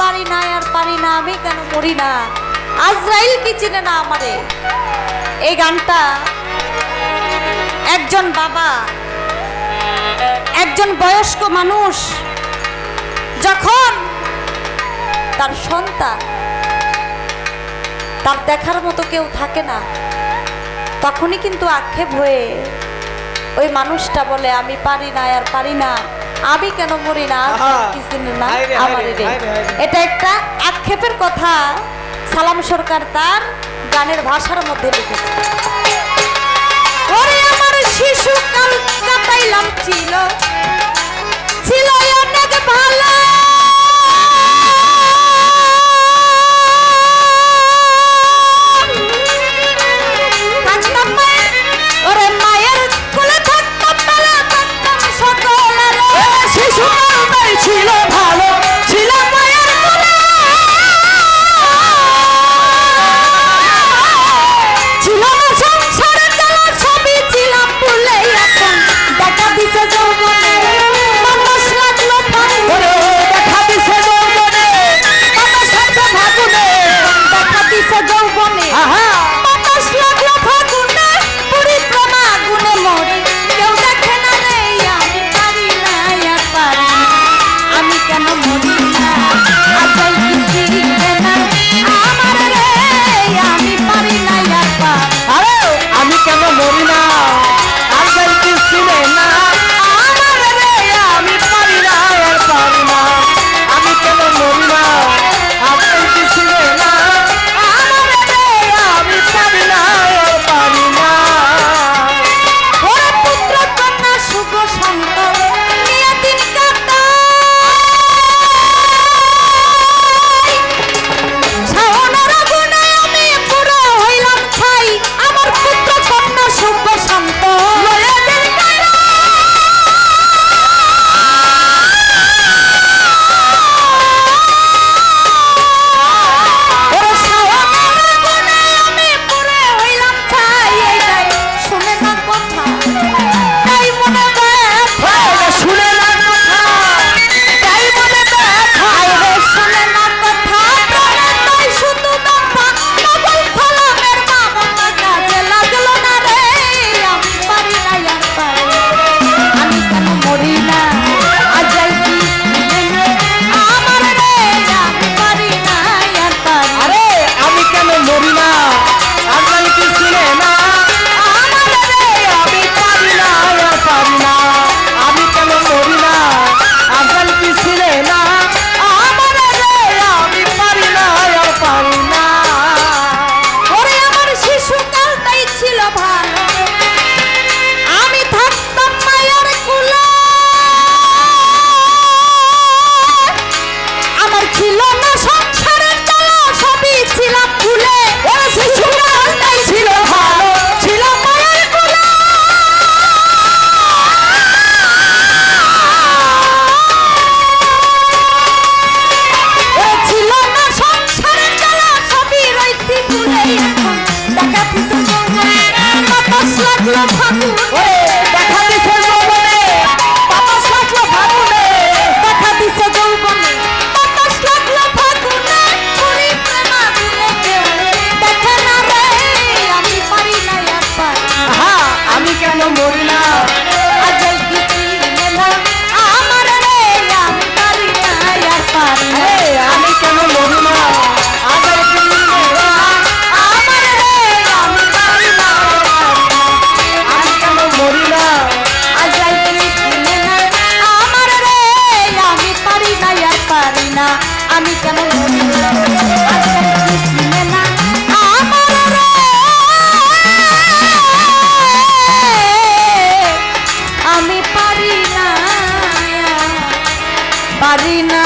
পারি না আর পারি না, আমি কেন মরি না? আজরাইল কি চিনে না আমারে? এই গানটা একজন বাবা, একজন বয়স্ক মানুষ, যখন তার সন্তান, তার দেখার মতো কেউ থাকে না, তখনই কিন্তু আক্ষেপ হয়ে ওই মানুষটা বলে, আমি পারি না আর পারি না। আমি কেন মরি না? আমার এটা একটা আক্ষেপের কথা। সালাম সরকার তার গানের ভাষার মধ্যে লিখেছে। শিশু শিশুকাল কাটাইলাম ছিল পারি না।